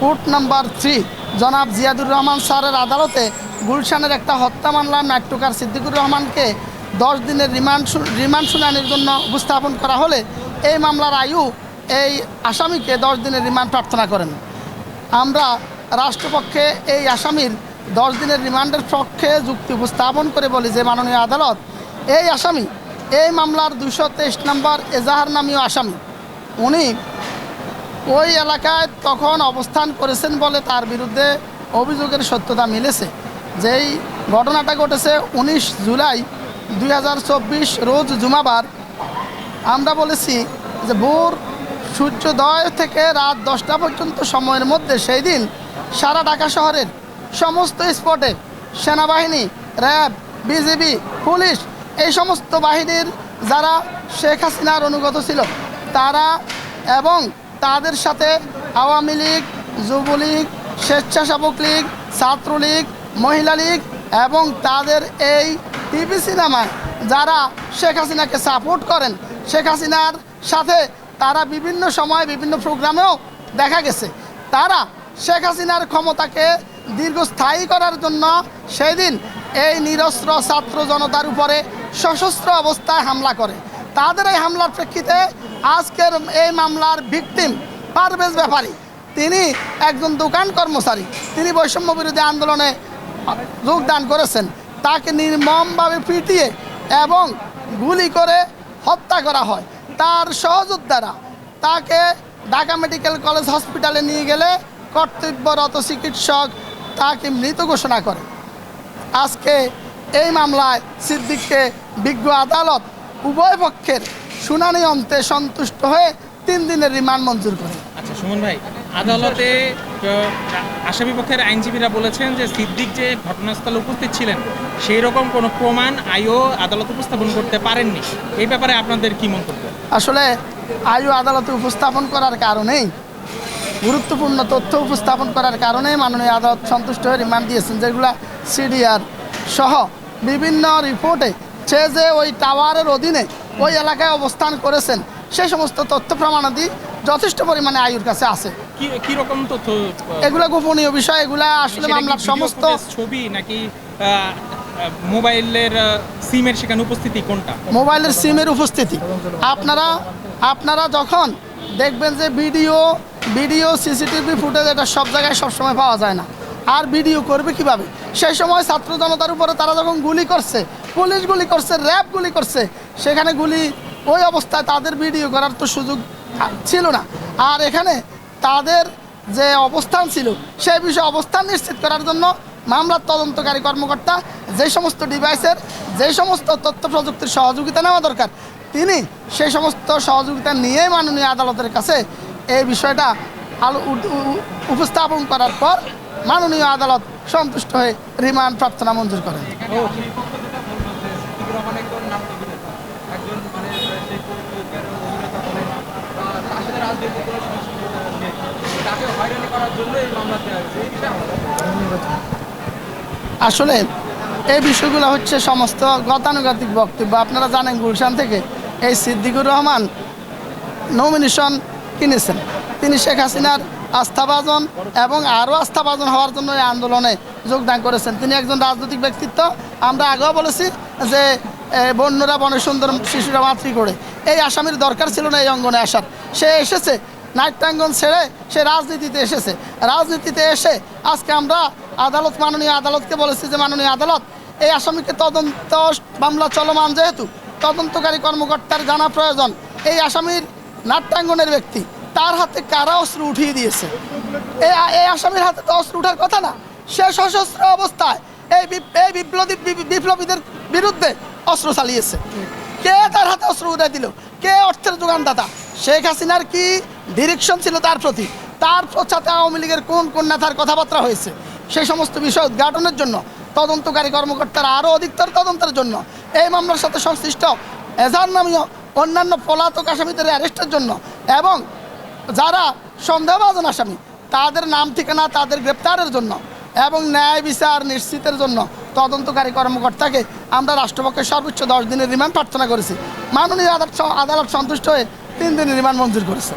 Court number three. জনাব জিয়াদুর রহমান স্যারের আদালতে গুলশানের একটা হত্যা মামলার নাট্যকার সিদ্দিকুর রহমানকে দশ দিনের রিমান্ড রিমান্ড শুনানির জন্য উপস্থাপন করা হলে এই মামলার আয়ু এই আসামিকে দশ দিনের রিমান্ড প্রার্থনা করেন। আমরা রাষ্ট্রপক্ষে এই আসামির দশ দিনের রিমান্ডের পক্ষে যুক্তি উপস্থাপন করে বলি যে, মাননীয় আদালত, এই আসামি, এই মামলার দুশো তেইশ নম্বর এজাহার নামীয় আসামি, উনি ওই এলাকায় তখন অবস্থান করেছেন বলে তার বিরুদ্ধে অভিযোগের সত্যতা মিলেছে। যেই ঘটনাটা ঘটেছে উনিশ জুলাই দুই হাজার চব্বিশ রোজ জুমাবার, আমরা বলেছি যে ভোর সূর্যোদয় থেকে রাত দশটা পর্যন্ত সময়ের মধ্যে সেই দিন সারা ঢাকা শহরের সমস্ত স্পটে সেনাবাহিনী, র্যাব, বিজিবি, পুলিশ এই সমস্ত বাহিনীর যারা শেখ হাসিনার অনুগত ছিল, তারা এবং তাদের সাথে আওয়ামী লীগ, যুবলীগ, স্বেচ্ছাসেবক লীগ, ছাত্রলীগ, মহিলা লীগ এবং তাদের এই টিভি নামায় যারা শেখ হাসিনাকে সাপোর্ট করেন, শেখ হাসিনার সাথে তারা বিভিন্ন সময় বিভিন্ন প্রোগ্রামেও দেখা গেছে। তারা শেখ হাসিনার ক্ষমতাকে দীর্ঘস্থায়ী করার জন্য সেই দিন এই নিরস্ত্র ছাত্র জনতার উপরে সশস্ত্র অবস্থায় হামলা করে। তাদের এই হামলার প্রেক্ষিতে আজকের এই মামলার ভিকটিম পারভেজ ব্যাপারী। তিনি একজন দোকান কর্মচারী। তিনি বৈষম্য বিরোধী আন্দোলনে যোগদান করেছেন। তাকে নির্মমভাবে পিটিয়ে এবং গুলি করে হত্যা করা হয়। তার সহযোদ্ধারা তাকে ঢাকা মেডিকেল কলেজ হসপিটালে নিয়ে গেলে কর্তব্যরত চিকিৎসক তাকে মৃত ঘোষণা করে। আজকে এই মামলায় সিদ্দিককে বিজ্ঞ আদালত উভয় পক্ষের শুনানি অন্তে সন্তুষ্ট হয়ে তিন দিনের রিমান্ড মঞ্জুর করে। আচ্ছা সুমন ভাই আদালতে আসামি পক্ষের আইনজীবীরা বলেছেন যে সিদ্দিক যে ঘটনাস্থলে উপস্থিত ছিলেন সেই রকম কোনো প্রমাণ আইও আদালত উপস্থাপন করতে পারেননি। এই ব্যাপারে আপনাদের কি মন্তব্য? আসলে আয়ু আদালতে উপস্থাপন করার কারণেই গুরুত্বপূর্ণ তথ্য উপস্থাপন করার কারণেই মাননীয় আদালত সন্তুষ্ট হয়ে রিমান্ড দিয়েছেন যেগুলা সিডিআর সহ বিভিন্ন রিপোর্টে সে যে ওই টাওয়ারের অধীনে ওই এলাকায় অবস্থান করেছেন সেই সমস্ত তথ্য প্রমাণাদি যথেষ্ট পরিমাণে আয়ুর কাছে আছে। কি রকম তথ্য এগুলো গোপনীয় বিষয় এগুলা আসলে মামলার সমস্ত ছবি নাকি মোবাইলের সিমের সেখানে উপস্থিতি কোনটা? মোবাইলের সিমের উপস্থিতি। আপনারা আপনারা যখন দেখবেন যে ভিডিও ভিডিও সিসিটিভি ফুটেজ এটা সব জায়গায় সবসময় পাওয়া যায় না। আর ভিডিও করবে কীভাবে? সেই সময় ছাত্র জনতার উপরে তারা যখন গুলি করছে পুলিশ গুলি করছে, র্যাব গুলি করছে, সেখানে গুলি ওই অবস্থায় তাদের ভিডিও করার তো সুযোগ ছিল না। আর এখানে তাদের যে অবস্থান ছিল, সেই বিষয়ে অবস্থান নিশ্চিত করার জন্য মামলার তদন্তকারী কর্মকর্তা যে সমস্ত ডিভাইসের, যে সমস্ত তথ্য প্রযুক্তির সহযোগিতা নেওয়া দরকার, তিনি সেই সমস্ত সহযোগিতা নিয়ে মাননীয় আদালতের কাছে এই বিষয়টা আলো উপস্থাপন করার পর মাননীয় আদালত সন্তুষ্ট হয়ে রিমান্ড প্রার্থনা মঞ্জুর করেন। আসলে এই বিষয়গুলো হচ্ছে সমস্ত গতানুগতিক বক্তব্য। আপনারা জানেন গুলশান থেকে এই সিদ্দিকুর রহমান নমিনেশন কিনেছেন। তিনি শেখ হাসিনার আস্থাভাজন এবং আরও আস্থাভাজন হওয়ার জন্য এই আন্দোলনে যোগদান করেছেন। তিনি একজন রাজনৈতিক ব্যক্তিত্ব। আমরা আগেও বলেছি যে বন্যরা, বনে সুন্দর শিশুরা মাতৃ করে। এই আসামির দরকার ছিল না এই অঙ্গনে আসার। সে এসেছে নাট্যাঙ্গন ছেড়ে সে রাজনীতিতে এসেছে। রাজনীতিতে এসে আজকে আমরা আদালত, মাননীয় আদালতকে বলেছি যে, মাননীয় আদালত, এই আসামিকে তদন্ত, মামলা চলমান যেহেতু, তদন্তকারী কর্মকর্তার জানা প্রয়োজন। এই আসামির নাট্যাঙ্গনের ব্যক্তি, তার হাতে কারা অস্ত্র উঠিয়ে দিয়েছে? এই এই আসামির হাতে তো অস্ত্র উঠার কথা না। সে সশস্ত্র অবস্থায় এই এই বিপ্লবী, বিপ্লবীদের বিরুদ্ধে অস্ত্র চালিয়েছে। কে তার হাতে অস্ত্র উঠাই দিল? কে অর্থের যোগানদাতা? শেখ হাসিনার কি ডিরেকশন ছিল তার প্রতি? তার সাথে আওয়ামী লীগের কোন কোন নেতার কথাবার্তা হয়েছে? সেই সমস্ত বিষয় উদ্ঘাটনের জন্য, তদন্তকারী কর্মকর্তারা আরও অধিকতর তদন্তের জন্য, এই মামলার সাথে সংশ্লিষ্ট এজার নামীয় অন্যান্য পলাতক আসামিদের অ্যারেস্টের জন্য এবং যারা সন্দেহভাজন আসামি, তাদের নাম ঠিকানা তাদের গ্রেপ্তারের জন্য এবং ন্যায় বিচার নিশ্চিতের জন্য তদন্তকারী কর্মকর্তাকে আমরা রাষ্ট্রপক্ষের সর্বোচ্চ দশ দিনের রিমান্ড প্রার্থনা করেছি। মাননীয় আদালত আদালত সন্তুষ্ট হয়ে তিন দিনের রিমান্ড মঞ্জুর করেছে।